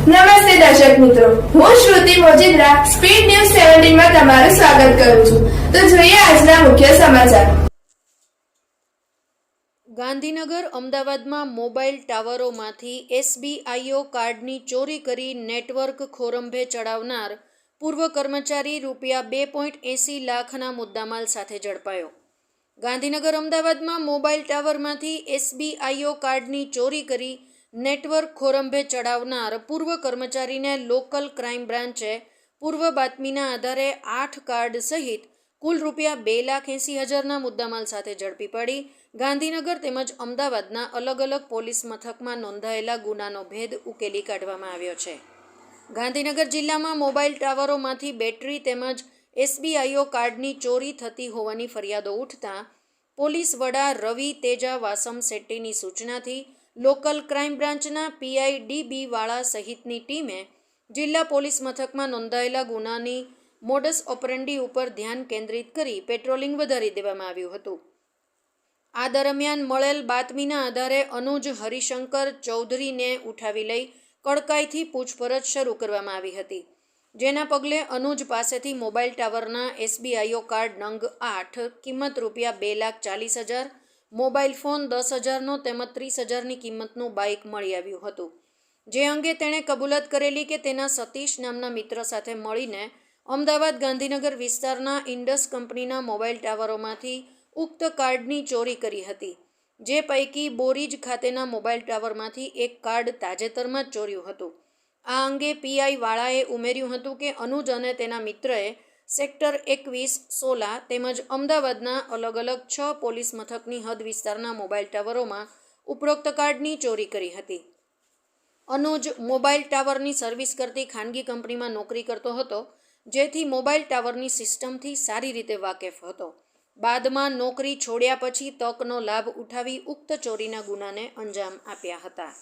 નમસ્તે દર્શક મિત્રો. હું શ્રુતિ મોજીદ્રા, સ્પીડ ન્યૂઝ સેવન્ટીનમાં તમારું સ્વાગત કરું છું. તો જોઈએ આજના મુખ્ય સમાચાર. ગાંધીનગર અમદાવાદમાં મોબાઈલ ટાવરોમાંથી એસબીઆઈઓ કાર્ડની ચોરી કરી નેટવર્ક ખોરંભે ચડાવનાર પૂર્વ કર્મચારી રૂપિયા બે પોઈન્ટ એંસી લાખના મુદ્દામાલ સાથે ઝડપાયો. ગાંધીનગર અમદાવાદમાં મોબાઈલ ટાવરમાંથી એસબીઆઈઓ કાર્ડની ચોરી કરી નેટવર્ક ખોરંભે ચડાવનાર પૂર્વ કર્મચારીને લોકલ ક્રાઇમ બ્રાન્ચે પૂર્વ બાતમીના આધારે આઠ કાર્ડ સહિત કુલ રૂપિયા બે લાખ એંસી હજારના મુદ્દામાલ સાથે ઝડપી પડી. ગાંધીનગર તેમજ અમદાવાદના અલગ અલગ પોલીસ મથકમાં નોંધાયેલા ગુનાનો ભેદ ઉકેલી કાઢવામાં આવ્યો છે. ગાંધીનગર જિલ્લામાં મોબાઈલ ટાવરોમાંથી બેટરી તેમજ એસબીઆઈઓ કાર્ડની ચોરી થતી હોવાની ફરિયાદો ઉઠતા પોલીસ વડા રવિ તેજા વાસમ શેટ્ટીની સૂચનાથી લોકલ ક્રાઇમ બ્રાન્ચના પીઆઈ વાળા સહિતની ટીમે જિલ્લા પોલીસ મથકમાં નોંધાયેલા ગુનાની મોડસ ઓપરેન્ડી ઉપર ધ્યાન કેન્દ્રિત કરી પેટ્રોલિંગ વધારી દેવામાં આવ્યું હતું. આ દરમિયાન મળેલ બાતમીના આધારે અનુજ હરિશંકર ચૌધરીને ઉઠાવી લઈ કડકાઈથી પૂછપરછ શરૂ કરવામાં આવી હતી. જેના પગલે અનુજ પાસેથી મોબાઈલ ટાવરના એસબીઆઈઓ કાર્ડ નંગ આઠ, કિંમત રૂપિયા બે લાખ ચાલીસ હજાર મોબાઈલ ફોન દસ હજારનો તેમજ ત્રીસ હજારની કિંમતનું બાઇક મળી આવ્યું હતું. જે અંગે તેણે કબૂલાત કરેલી કે તેના સતીશ નામના મિત્ર સાથે મળીને અમદાવાદ ગાંધીનગર વિસ્તારના ઇન્ડસ કંપનીના મોબાઈલ ટાવરોમાંથી ઉક્ત કાર્ડની ચોરી કરી હતી. જે પૈકી બોરીજ ખાતેના મોબાઈલ ટાવરમાંથી એક કાર્ડ તાજેતરમાં જ ચોર્યું હતું. આ અંગે પીઆઈ વાળાએ ઉમેર્યું હતું કે અનુજ અને તેના મિત્રએ સેક્ટર એકવીસ સોલા તેમજ અમદાવાદના અલગ અલગ છ પોલીસ મથકની હદ વિસ્તારના મોબાઈલ ટાવરોમાં ઉપરોક્ત કાર્ડની ચોરી કરી હતી. અનુજ મોબાઈલ ટાવરની સર્વિસ કરતી ખાનગી કંપનીમાં નોકરી કરતો હતો, જેથી મોબાઈલ ટાવરની સિસ્ટમથી સારી રીતે વાકેફ હતો. બાદમાં નોકરી છોડ્યા પછી તકનો લાભ ઉઠાવી ઉક્ત ચોરીના ગુનાને અંજામ આપ્યા હતા.